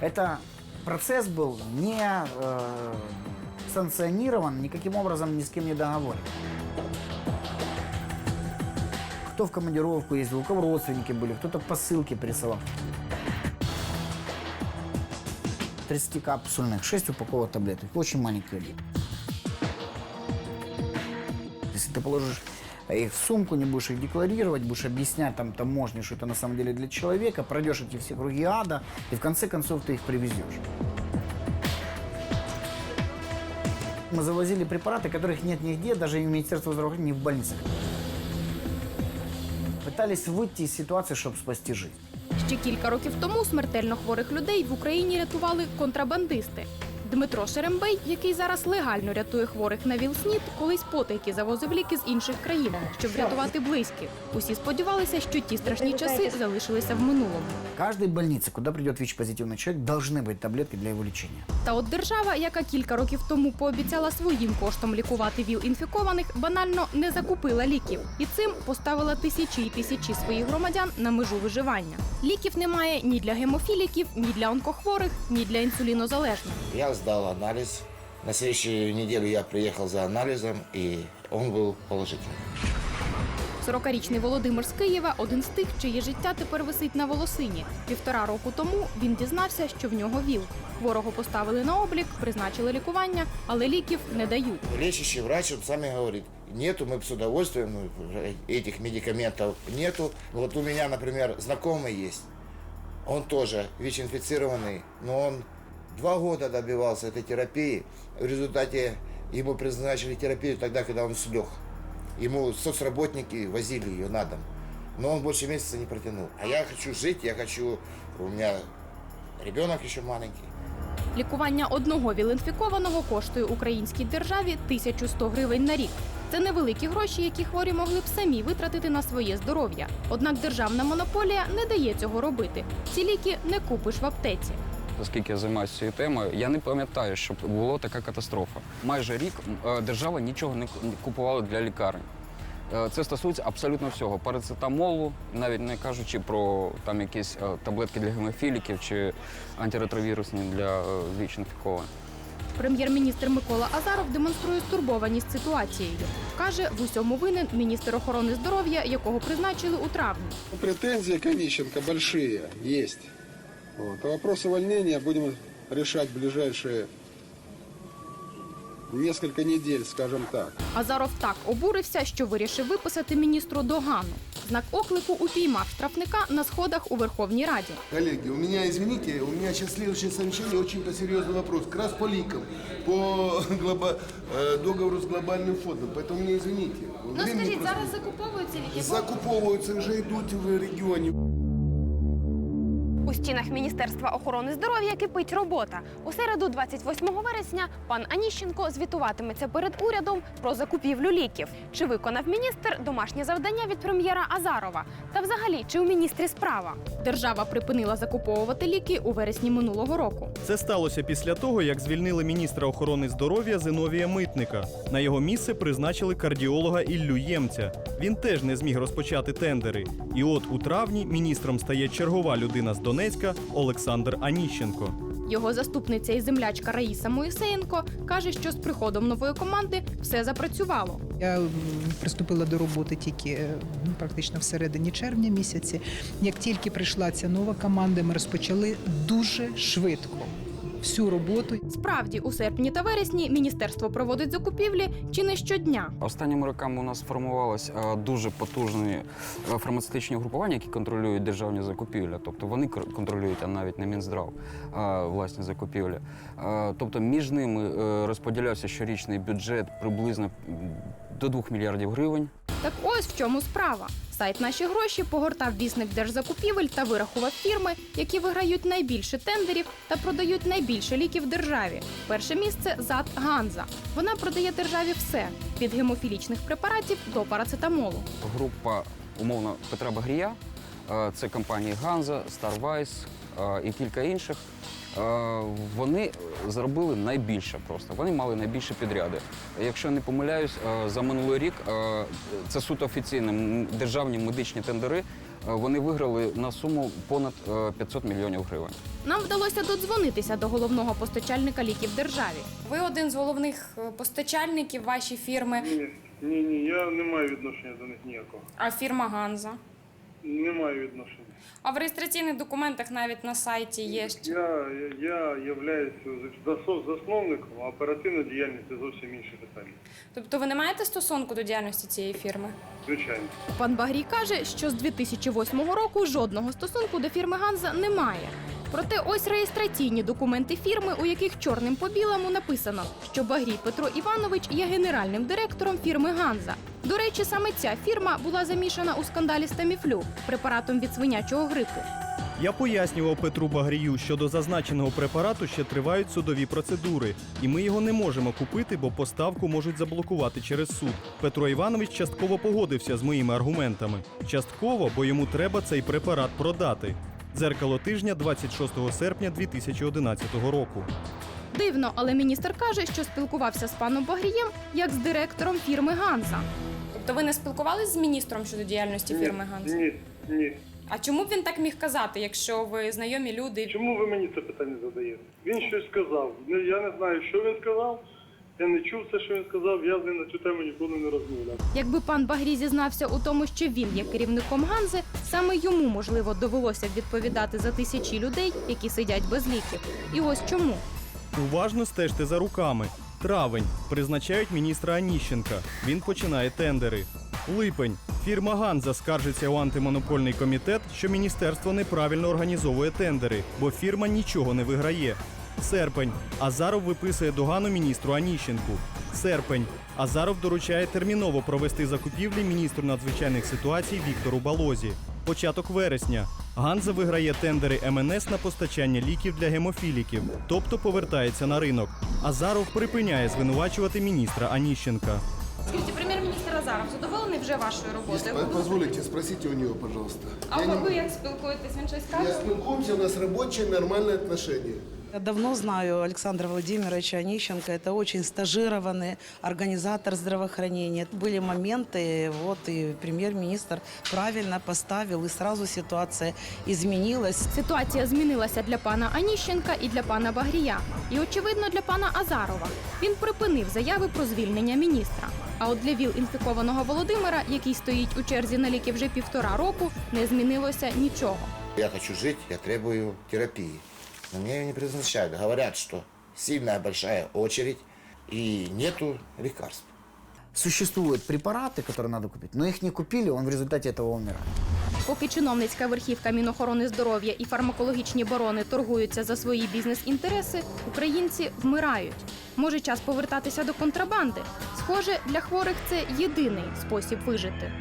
Это процесс был не э, санкционирован, никаким образом ни с кем не договорен. Кто в командировку ездил, у кого родственники были, кто-то посылки присылал. 30 капсульных, 6 упаковок таблеток. Очень маленький лик. Если ты положишь их в сумку, не будешь их декларировать, будешь объяснять там таможне, что это на самом деле для человека, пройдешь эти все круги ада, и в конце концов ты их привезешь. Мы завозили препараты, которых нет нигде, даже и в Министерстве здравоохранения, ни в больницах. Пытались выйти из ситуации, чтобы спасти жизнь. Ще кілька років тому смертельно хворих людей в Україні рятували контрабандисти. Дмитро Шерембей, який зараз легально рятує хворих на ВІЛ-СНІД, колись потайки завозив ліки з інших країн, щоб врятувати близьких. Усі сподівалися, що ті страшні часи залишилися в минулому. В каждой больнице, куда придет ВИЧ-позитивный человек, должны быть таблетки для его лечения. Та от держава, яка кілька років тому пообіцяла своїм коштом лікувати ВІЛ-інфікованих, банально не закупила ліків і цим поставила тисячі і тисячі своїх громадян на межу виживання. Ліків немає ні для гемофіліків, ні для онкохворих, ні для інсулінозалежних. Я сдал анализ. На следующую неделю я приехал за анализом, и он был положительный. 40-річний Володимир з Києва один з тих, чиє життя тепер висить на волосині. Півтора року тому він дізнався, що в нього ВІЛ. Хворого поставили на облік, призначили лікування, але ліків не дають. Лечащий врач он сами говорит, нету, мы с удовольствием, ну, этих медикаментов нету. Вот у меня, например, знакомый есть, он тоже ВИЧ-инфицированный, но он два года добивался этой терапии. В результате ему призначили терапию тогда, когда он слег. Ему соцработники возили ее на дом. Но он больше месяца не протянул. А я хочу жить, я хочу... У меня ребенок еще маленький. Лікування одного віл-інфікованого коштує українській державі 1100 гривень на рік. Це невеликі гроші, які хворі могли б самі витратити на своє здоров'я. Однак державна монополія не дає цього робити. Ці ліки не купиш в аптеці. Оскільки я займаюся цією темою, я не пам'ятаю, щоб була така катастрофа. Майже рік е, держава нічого не купувала для лікарень. Е, Це стосується абсолютно всього. Парацетамолу, навіть не кажучи про там якісь е, таблетки для гемофіліків чи антиретровірусні для е, ВІЧ-інфікованих. Прем'єр-міністр Микола Азаров демонструє стурбованість ситуацією. Каже, в усьому винен міністр охорони здоров'я, якого призначили у травні. Претензии к Онищенко большие, есть. Вот. А вопрос увольнения будем решать в ближайшие несколько недель, скажем так. Азаров так обурився, що вирішив виписати міністру догану. Знак оклику упіймав штрафника на сходах у Верховній Раді. Коллеги, у меня, извините, у меня сейчас следующее совещание, очень-то серьезный вопрос. Как раз по ликам, по глоба- э, договору с глобальным фондом. Поэтому мне извините. Времени просто- закуповуються ліки. Закуповываются, вже йдуть в регіоні. Стінах Міністерства охорони здоров'я кипить робота. У середу, 28 вересня, пан Аніщенко звітуватиметься перед урядом про закупівлю ліків. Чи виконав міністр домашнє завдання від прем'єра Азарова? Та взагалі, чи у міністрі справа? Держава припинила закуповувати ліки у вересні минулого року. Це сталося після того, як звільнили міністра охорони здоров'я Зиновія Митника. На його місце призначили кардіолога Іллю Ємця. Він теж не зміг розпочати тендери. І от у травні міністром стає чергова людина з Донецька Олександр Аніщенко. Його заступниця і землячка Раїса Моїсеєнко каже, що з приходом нової команди все запрацювало. Я приступила до роботи тільки е, ну, практично в середині червня місяці. Як тільки прийшла ця нова команда, ми розпочали дуже швидко всю роботу. Справді, у серпні та вересні міністерство проводить закупівлі чи не щодня. Останніми роками у нас формувалось е, дуже потужні е, фармацевтичні групування, які контролюють державні закупівлі. Тобто вони контролюють, а навіть не Мінздрав, е, власні закупівлі. Е, Тобто між ними е, розподілявся щорічний бюджет приблизно до 2 мільярдів гривень. Так ось в чому справа. Сайт наші гроші погортав вісник держзакупівель та вирахував фірми, які виграють найбільше тендерів та продають найбільше ліків державі. Перше місце ЗАД Ганза. Вона продає державі все від гемофілічних препаратів до парацетамолу. Група умовно Петра Багрія, е, це компанії Ганза, Старвайс е, і кілька інших. Е, Вони зробили найбільше просто. Вони мали найбільші підряди. Якщо не помиляюсь, е, за минулий рік е, це суто офіційні державні медичні тендери. Вони виграли на суму понад е, 500 мільйонів гривень. Нам вдалося додзвонитися до головного постачальника ліків державі. Ви один з головних постачальників вашої фірми, Ні, ні, ні, я не маю відношення до них ніякого. а фірма Ганза. Не маю відношення. А в реєстраційних документах навіть на сайті є. що- Я, я являюся засновником, а оперативна діяльність це зовсім інше питання. Тобто ви не маєте стосунку до діяльності цієї фірми? Звичайно. Пан Багрій каже, що з 2008 року жодного стосунку до фірми Ганза немає. Проте ось реєстраційні документи фірми, у яких чорним по білому написано, що Багрій Петро Іванович є генеральним директором фірми Ганза. До речі, саме ця фірма була замішана у скандалі з Таміфлю, препаратом від свинячого грипу. Я пояснював Петру Багрію, що до зазначеного препарату ще тривають судові процедури, і ми його не можемо купити, бо поставку можуть заблокувати через суд. Петро Іванович частково погодився з моїми аргументами. Частково, бо йому треба цей препарат продати. Дзеркало тижня 26 серпня 2011 року. Дивно, але міністр каже, що спілкувався з паном Багрієм як з директором фірми Ганза. Тобто ви не спілкувалися з міністром щодо діяльності фірми Ганза? Ні, ні. А чому б він так міг казати, якщо ви знайомі люди? Чому ви мені це питання задаєте? Він щось сказав. Ну, Я не знаю, що він сказав. Я не чув все, що він сказав. Я з ним на цю тему ніколи не розмовляв. Якби пан Багрій зізнався у тому, що він є керівником Ганзи, саме йому можливо довелося б відповідати за тисячі людей, які сидять без ліків. І ось чому. Уважно стежте за руками. Травень призначають міністра Аніщенка. Він починає тендери. Липень. Фірма Ганза скаржиться у антимонопольний комітет, що міністерство неправильно організовує тендери, бо фірма нічого не виграє. Серпень. Азаров виписує догану міністру Аніщенку. Серпень. Азаров доручає терміново провести закупівлі міністру надзвичайних ситуацій Віктору Балозі. Початок вересня. Ганза виграє тендери МНС на постачання ліків для гемофіліків, тобто повертається на ринок. Азаров припиняє звинувачувати міністра Аніщенка. Скажіть, прем'єр-міністр Азаров задоволений вже вашою роботою? по- позволите, спросите у него, пожалуйста. А Я ви, не- як спілкуєтесь? Він щось Я каже? спілкуемся, у нас рабочие, нормальные отношения. Я давно знаю Александра Владимировича Онищенко. Это очень стажированный организатор здравоохранения. Были моменты, вот и премьер-министр правильно поставил, и сразу ситуация изменилась. Ситуація змінилася для пана Аніщенка і для пана Багрія. І очевидно для пана Азарова. Він припинив заяви про звільнення міністра. А от для ВІЛ-інфікованого Володимира, який стоїть у черзі на ліки вже півтора року, не змінилося нічого. Я хочу жить, я требую терапии. Но мне ее не предназначают. Говорят, что сильная большая очередь и нету лекарств. Существуют препараты, которые надо купить, но их не купили, он в результате этого умирает. Поки чиновницька верхівка Мінохорони здоров'я і фармакологічні барони торгуються за свої бізнес-інтереси, українці вмирають. Може час повертатися до контрабанди. Схоже, для хворих це єдиний спосіб вижити.